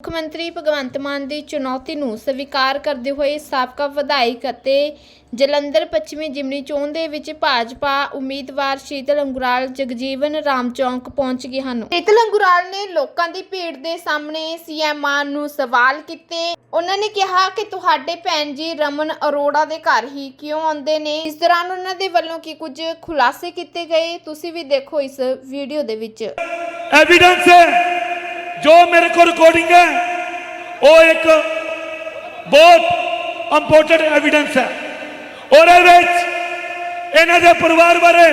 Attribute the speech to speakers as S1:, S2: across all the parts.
S1: ਮੁੱਖ ਮੰਤਰੀ ਭਗਵੰਤ ਮਾਨ ਦੀ ਚੁਣੌਤੀ ਨੂੰ ਸਵੀਕਾਰ ਕਰਦੇ ਹੋਏ ਸਾਬਕਾ ਵਿਧਾਇਕ ਅਤੇ ਜਲੰਧਰ ਪੱਛਮੀ ਜਿਮਨੀ ਚੋਣ ਦੇ ਵਿੱਚ ਭਾਜਪਾ ਉਮੀਦਵਾਰ ਸ਼ੀਤਲ ਅੰਗੁਰਾਲ, ਜਗਜੀਵਨ ਰਾਮ ਚੌਂਕ ਪਹੁੰਚ ਗਏ ਹਨ। ਸ਼ੀਤਲ ਅੰਗੁਰਾਲ ਨੇ ਲੋਕਾਂ ਦੀ ਭੀੜ ਦੇ ਸਾਹਮਣੇ ਸੀਐਮ ਮਾਨ ਨੂੰ ਸਵਾਲ ਕੀਤੇ। ਉਹਨਾਂ ਨੇ ਕਿਹਾ ਕਿ ਤੁਹਾਡੇ ਭੈਣ ਜੀ ਰਮਨ ਅਰੋੜਾ ਦੇ ਘਰ ਹੀ ਕਿਉਂ ਆਉਂਦੇ ਨੇ? ਇਸ ਦੌਰਾਨ ਉਹਨਾਂ ਦੇ ਵੱਲੋਂ ਕੀ ਕੁਝ ਖੁਲਾਸੇ ਕੀਤੇ ਗਏ? ਤੁਸੀਂ ਵੀ ਦੇਖੋ ਇਸ ਵੀਡੀਓ ਦੇ ਵਿੱਚ।
S2: ਐਵੀਡੈਂਸ ਹੈ। ਜੋ ਮੇਰੇ ਕੋਲ ਰਿਕਾਰਡਿੰਗ ਹੈ ਉਹ ਇੱਕ ਬਹੁਤ ਇੰਪੋਰਟੈਂਟ ਐਵੀਡੈਂਸ ਹੈ ਔਰ ਇਹ ਵਿੱਚ ਇਹਨਾਂ ਦੇ ਪਰਿਵਾਰ ਬਾਰੇ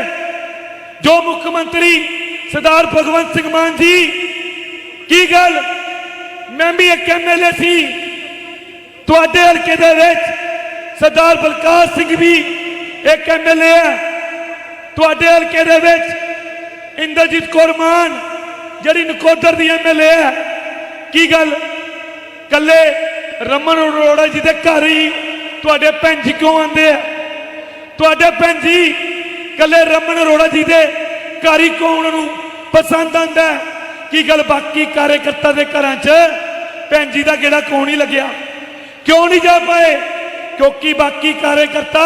S2: ਜੋ ਮੁੱਖ ਮੰਤਰੀ ਸਰਦਾਰ ਭਗਵੰਤ ਸਿੰਘ ਮਾਨ ਜੀ ਕੀ ਗੱਲ ਮੈਂ ਵੀ ਇੱਕ ਐਮਐਲਏ ਸੀ ਤੁਹਾਡੇ ਹਲਕੇ ਦੇ ਵਿੱਚ ਸਰਦਾਰ ਬਲਕਾਰ ਸਿੰਘ ਵੀ ਇੱਕ ਐਮਐਲਏ ਹੈ ਤੁਹਾਡੇ ਹਲਕੇ ਦੇ ਵਿੱਚ ਇੰਦਰਜੀਤ ਕੌਰ ਮਾਨ ਜਿਹੜੀ ਨਕੋਦਰ ਦੀ ਐਮਐਲਏ ਹੈ ਕੀ ਗੱਲ? ਕੱਲੇ ਰਮਨ ਅਰੋੜਾ ਜੀ ਦੇ ਘਰ ਹੀ ਤੁਹਾਡੇ ਭੈਣ ਜੀ ਕਿਉਂ ਆਉਂਦੇ ਆ? ਤੁਹਾਡੇ ਭੈਣ ਜੀ ਕੱਲੇ ਰਮਨ ਅਰੋੜਾ ਜੀ ਦੇ ਘਰ ਹੀ ਕਿਉਂ ਉਹਨਾਂ ਨੂੰ ਪਸੰਦ ਆਂਦਾ ਕੀ ਗੱਲ ਬਾਕੀ ਕਾਰਜਕਰਤਾ ਦੇ ਘਰਾਂ 'ਚ ਭੈਣ ਜੀ ਦਾ ਗੇੜਾ ਕਿਉਂ ਹੀ ਲੱਗਿਆ? ਕਿਉਂ ਨਹੀਂ ਜਾ ਪਾਏ? ਕਿਉਂਕਿ ਬਾਕੀ ਕਾਰਜਕਰਤਾ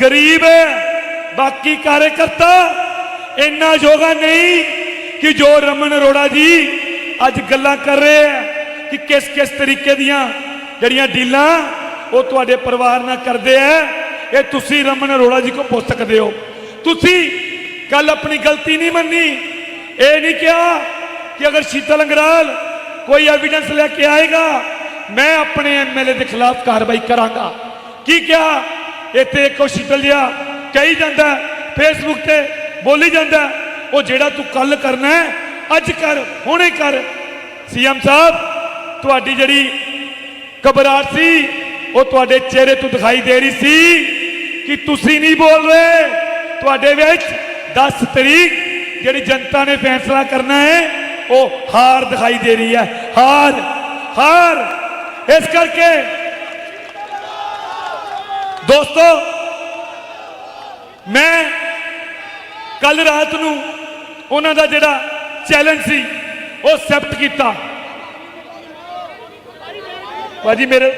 S2: ਗਰੀਬ ਹੈ। ਬਾਕੀ ਕਾਰਜਕਰਤਾ ਇੰਨਾ ਯੋਗਾ ਨਹੀਂ ਕਿ ਜੋ ਰਮਨ ਅਰੋੜਾ ਜੀ ਅੱਜ ਗੱਲਾਂ ਕਰ ਰਹੇ ਆ ਕਿ ਕਿਸ ਕਿਸ ਤਰੀਕੇ ਦੀਆਂ ਜਿਹੜੀਆਂ ਡੀਲਾਂ ਉਹ ਤੁਹਾਡੇ ਪਰਿਵਾਰ ਨਾਲ ਕਰਦੇ ਆ ਇਹ ਤੁਸੀਂ ਰਮਨ ਅਰੋੜਾ ਜੀ ਕੋ ਪੁੱਛ ਸਕਦੇ ਹੋ ਤੁਸੀਂ ਕੱਲ ਆਪਣੀ ਗਲਤੀ ਨਹੀਂ ਮੰਨੀ ਇਹ ਨਹੀਂ ਕਿਹਾ ਕਿ ਅਗਰ ਸ਼ੀਤਲ ਅੰਗਰਾਲ ਕੋਈ ਐਵੀਡੈਂਸ ਲੈ ਕੇ ਆਏਗਾ ਮੈਂ ਆਪਣੇ ਐਮਐਲਏ ਦੇ ਖਿਲਾਫ ਕਾਰਵਾਈ ਕਰਾਂਗਾ ਕੀ ਕਿਹਾ ਇੱਥੇ ਇੱਕੋ ਸ਼ੀਤਲ ਜਿਹਾ ਕਹੀ ਜਾਂਦਾ ਫੇਸਬੁੱਕ ਤੇ ਬੋਲੀ ਜਾਂਦਾ ਉਹ ਜਿਹੜਾ ਤੂੰ ਕੱਲ ਕਰਨਾ ਹੈ ਅੱਜ ਕਰ, ਹੁਣੇ ਕਰ। ਸੀਐਮ ਸਾਹਿਬ, ਤੁਹਾਡੀ ਜਿਹੜੀ ਘਬਰਾਹਟ ਸੀ, ਉਹ ਤੁਹਾਡੇ ਚਿਹਰੇ ਤੋਂ ਦਿਖਾਈ ਦੇ ਰਹੀ ਸੀ ਕਿ ਤੁਸੀਂ ਨਹੀਂ ਬੋਲ ਰਹੇ। ਤੁਹਾਡੇ ਵਿੱਚ 10 ਤਰੀਕ ਜਿਹੜੀ ਜਨਤਾ ਨੇ ਫੈਸਲਾ ਕਰਨਾ ਹੈ, ਉਹ ਹਾਰ ਦਿਖਾਈ ਦੇ ਰਹੀ ਹੈ। ਹਾਰ ਹਾਰ। ਇਸ ਕਰਕੇ ਦੋਸਤੋ, ਮੈਂ ਕੱਲ ਰਾਤ ਨੂੰ ਉਹਨਾਂ ਦਾ ਜਿਹੜਾ ਚੈਲੰਜ ਸੀ, ਉਹ ਐਕਸੈਪਟ ਕੀਤਾ। ਭਾਜੀ ਮੇਰੇ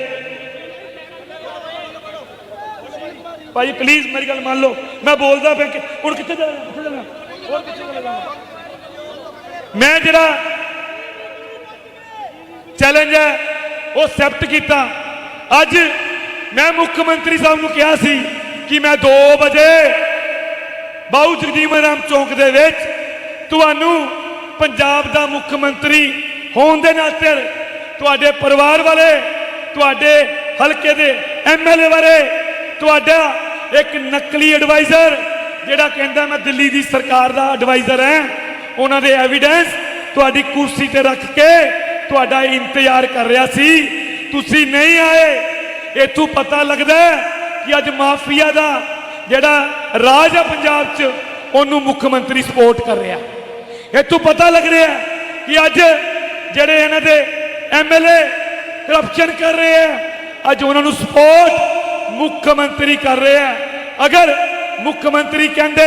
S2: ਭਾਜੀ ਪਲੀਜ਼ ਮੇਰੀ ਗੱਲ ਮੰਨ ਲਓ। ਮੈਂ ਬੋਲਦਾ ਪਿਆ ਹੁਣ ਕਿੱਥੇ ਜਾਣਾ ਕਿੱਥੇ ਜਾਣਾ? ਹੋਰ ਕਿੱਥੇ ਜਾਣਾ? ਮੈਂ ਜਿਹੜਾ ਚੈਲੰਜ ਹੈ, ਉਹ ਐਕਸੈਪਟ ਕੀਤਾ। ਅੱਜ ਮੈਂ ਮੁੱਖ ਮੰਤਰੀ ਸਾਹਿਬ ਨੂੰ ਕਿਹਾ ਸੀ ਕਿ ਮੈਂ 2 ਵਜੇ ਬਾਉ ਜਗਜੀਵਨ ਰਾਮ ਚੌਂਕ ਦੇ ਵਿੱਚ ਤੁਹਾਨੂੰ ਪੰਜਾਬ ਦਾ ਮੁੱਖ ਮੰਤਰੀ ਹੋਣ ਦੇ ਨਾਤੇ ਤੁਹਾਡੇ ਪਰਿਵਾਰ ਵਾਲੇ, ਤੁਹਾਡੇ ਹਲਕੇ ਦੇ ਐਮਐਲਏ ਵਾਲੇ, ਤੁਹਾਡਾ ਇੱਕ ਨਕਲੀ ਐਡਵਾਈਜ਼ਰ ਜਿਹੜਾ ਕਹਿੰਦਾ ਮੈਂ ਦਿੱਲੀ ਦੀ ਸਰਕਾਰ ਦਾ ਐਡਵਾਈਜ਼ਰ ਹਾਂ, ਉਹਨਾਂ ਦੇ ਐਵੀਡੈਂਸ ਤੁਹਾਡੀ ਕੁਰਸੀ ਤੇ ਰੱਖ ਕੇ ਤੁਹਾਡਾ ਇੰਤਜ਼ਾਰ ਕਰ ਰਿਹਾ ਸੀ। ਤੁਸੀਂ ਨਹੀਂ ਆਏ। ਇਥੋਂ ਪਤਾ ਲੱਗਦਾ ਕਿ ਅੱਜ ਮਾਫੀਆ ਦਾ ਜਿਹੜਾ ਰਾਜ ਹੈ ਪੰਜਾਬ 'ਚ, ਉਹਨੂੰ ਮੁੱਖ ਮੰਤਰੀ ਸਪੋਰਟ ਕਰ ਰਿਹਾ। ਇਥੋਂ ਪਤਾ ਲੱਗ ਰਿਹਾ ਕਿ ਅੱਜ ਜਿਹੜੇ ਇਹਨਾਂ ਦੇ ਐਮਐਲਏ ਕਰਪਸ਼ਨ ਕਰ ਰਹੇ ਆ ਅੱਜ ਉਹਨਾਂ ਨੂੰ ਸਪੋਰਟ ਮੁੱਖ ਮੰਤਰੀ ਕਰ ਰਹੇ ਰਿਹਾ ਅਗਰ ਮੁੱਖ ਮੰਤਰੀ ਕਹਿੰਦੇ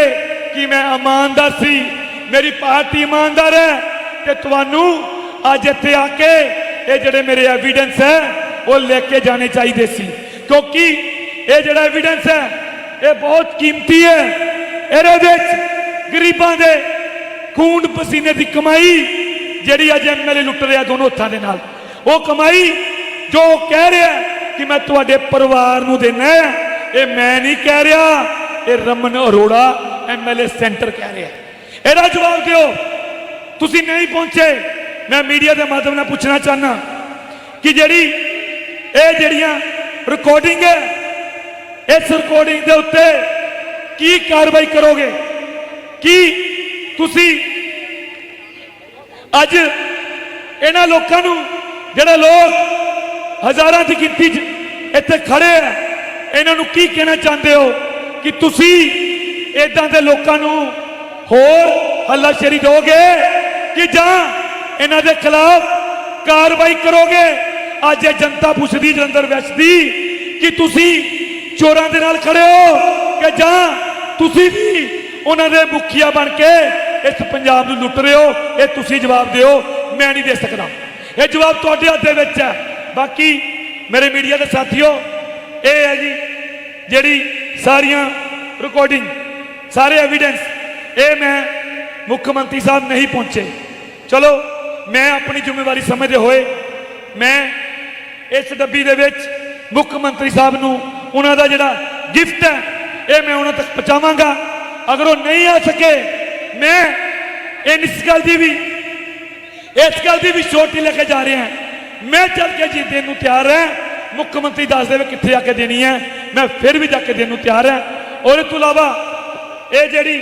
S2: ਕਿ ਮੈਂ ਇਮਾਨਦਾਰ ਸੀ, ਮੇਰੀ ਪਾਰਟੀ ਇਮਾਨਦਾਰ ਹੈ, ਤੇ ਤੁਹਾਨੂੰ ਅੱਜ ਇੱਥੇ ਆ ਕੇ ਇਹ ਜਿਹੜੇ ਮੇਰੇ ਐਵੀਡੈਂਸ ਹੈ, ਉਹ ਲੈ ਕੇ ਜਾਣੇ ਚਾਹੀਦੇ ਸੀ। ਕਿਉਂਕਿ ਇਹ ਜਿਹੜਾ ਐਵੀਡੈਂਸ ਹੈ, ਇਹ ਬਹੁਤ ਕੀਮਤੀ ਹੈ। ਇਹਦੇ ਵਿੱਚ ਗਰੀਬਾਂ ਦੇ ਖੂਨ ਪਸੀਨੇ ਦੀ ਕਮਾਈ ਜਿਹੜੀ ਅੱਜ ਐਮਐਲਏ ਲੁੱਟ ਰਿਹਾ ਦੋਨੋਂ ਹੱਥਾਂ ਦੇ ਨਾਲ। ਉਹ ਕਮਾਈ ਜੋ ਉਹ ਕਹਿ ਰਿਹਾ ਕਿ ਮੈਂ ਤੁਹਾਡੇ ਪਰਿਵਾਰ ਨੂੰ ਦੇਣਾ ਇਹ ਮੈਂ ਨਹੀਂ ਕਹਿ ਰਿਹਾ, ਇਹ ਰਮਨ ਅਰੋੜਾ ਐਮਐਲਏ ਸੈਂਟਰ ਕਹਿ ਰਿਹਾ। ਇਹਦਾ ਜਵਾਬ ਦਿਓ। ਤੁਸੀਂ ਨਹੀਂ ਪਹੁੰਚੇ। ਮੈਂ ਮੀਡੀਆ ਦੇ ਮਾਧਿਅਮ ਨਾਲ ਪੁੱਛਣਾ ਚਾਹਨਾ ਕਿ ਜਿਹੜੀ ਇਹ ਜਿਹੜੀਆਂ ਰਿਕਾਰਡਿੰਗ ਹੈ, ਇਸ ਰਿਕਾਰਡਿੰਗ ਦੇ ਉੱਤੇ ਕੀ ਕਾਰਵਾਈ ਕਰੋਗੇ? ਕੀ ਤੁਸੀਂ ਅੱਜ ਇਹਨਾਂ ਲੋਕਾਂ ਨੂੰ ਜਿਹੜੇ ਲੋਕ ਹਜ਼ਾਰਾਂ ਦੀ ਗਿਣਤੀ 'ਚ ਇੱਥੇ ਖੜੇ ਆ, ਇਹਨਾਂ ਨੂੰ ਕੀ ਕਹਿਣਾ ਚਾਹੁੰਦੇ ਹੋ ਕਿ ਤੁਸੀਂ ਇਦਾਂ ਦੇ ਲੋਕਾਂ ਨੂੰ ਹੋਰ ਹੱਲਾਸ਼ੇਰੀ ਦੋਗੇ ਕਿ ਜਾਂ ਇਹਨਾਂ ਦੇ ਖਿਲਾਫ ਕਾਰਵਾਈ ਕਰੋਗੇ? ਅੱਜ ਇਹ ਜਨਤਾ ਪੁੱਛਦੀ, ਜਲੰਧਰ ਵੈਸਟ ਦੀ ਕਿ ਤੁਸੀਂ ਚੋਰਾਂ ਦੇ ਨਾਲ ਖੜੇ ਹੋ ਕਿ ਜਾਂ ਤੁਸੀਂ ਵੀ ਉਹਨਾਂ ਦੇ ਮੁਖੀਆ ਬਣ ਕੇ ਇਸ ਪੰਜਾਬ ਨੂੰ ਲੁੱਟ ਰਹੇ ਹੋ, ਇਹ ਤੁਸੀਂ ਜਵਾਬ ਦਿਓ, ਮੈਂ ਨਹੀਂ ਦੇ ਸਕਦਾ। ਇਹ ਜਵਾਬ ਤੁਹਾਡੇ ਹੱਥ ਦੇ ਵਿੱਚ ਹੈ। ਬਾਕੀ ਮੇਰੇ ਮੀਡੀਆ ਦੇ ਸਾਥੀਓ, ਇਹ ਹੈ ਜੀ ਜਿਹੜੀ ਸਾਰੀਆਂ ਰਿਕਾਰਡਿੰਗ ਸਾਰੇ ਐਵੀਡੈਂਸ ਇਹ ਮੈਂ ਮੁੱਖ ਮੰਤਰੀ ਸਾਹਿਬ ਨਹੀਂ ਪਹੁੰਚੇ। ਚਲੋ, ਮੈਂ ਆਪਣੀ ਜ਼ਿੰਮੇਵਾਰੀ ਸਮਝਦੇ ਹੋਏ, ਮੈਂ ਇਸ ਡੱਬੀ ਦੇ ਵਿੱਚ ਮੁੱਖ ਮੰਤਰੀ ਸਾਹਿਬ ਨੂੰ ਉਹਨਾਂ ਦਾ ਜਿਹੜਾ ਗਿਫਟ ਹੈ, ਇਹ ਮੈਂ ਉਹਨਾਂ ਤੱਕ ਪਹੁੰਚਾਵਾਂਗਾ। ਅਗਰ ਉਹ ਨਹੀਂ ਆ ਸਕੇ ਮੈਂ ਇਹ ਇਸ ਗੱਲ ਦੀ ਵੀ, ਇਸ ਗੱਲ ਦੀ ਵੀ ਛੋਟੀ ਲੈ ਕੇ ਜਾ ਰਿਹਾ ਮੈਂ ਚੱਲ ਕੇ ਜੀ ਦੇਣ ਨੂੰ ਤਿਆਰ ਹਾਂ। ਮੁੱਖ ਮੰਤਰੀ ਦੱਸ ਦੇਵੇ ਕਿੱਥੇ ਜਾ ਕੇ ਦੇਣੀ ਹੈ। ਮੈਂ ਫਿਰ ਵੀ ਜਾ ਕੇ ਦੇਣ ਨੂੰ ਤਿਆਰ ਹਾਂ। ਔਰ ਇਹ ਤੋਂ ਇਲਾਵਾ ਇਹ ਜਿਹੜੀ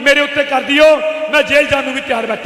S2: ਮੇਰੇ ਉੱਤੇ ਕਰ ਦਿਓ। ਮੈਂ ਜੇਲ੍ਹ ਜਾਣ ਨੂੰ ਵੀ ਤਿਆਰ ਬੈਠਾ।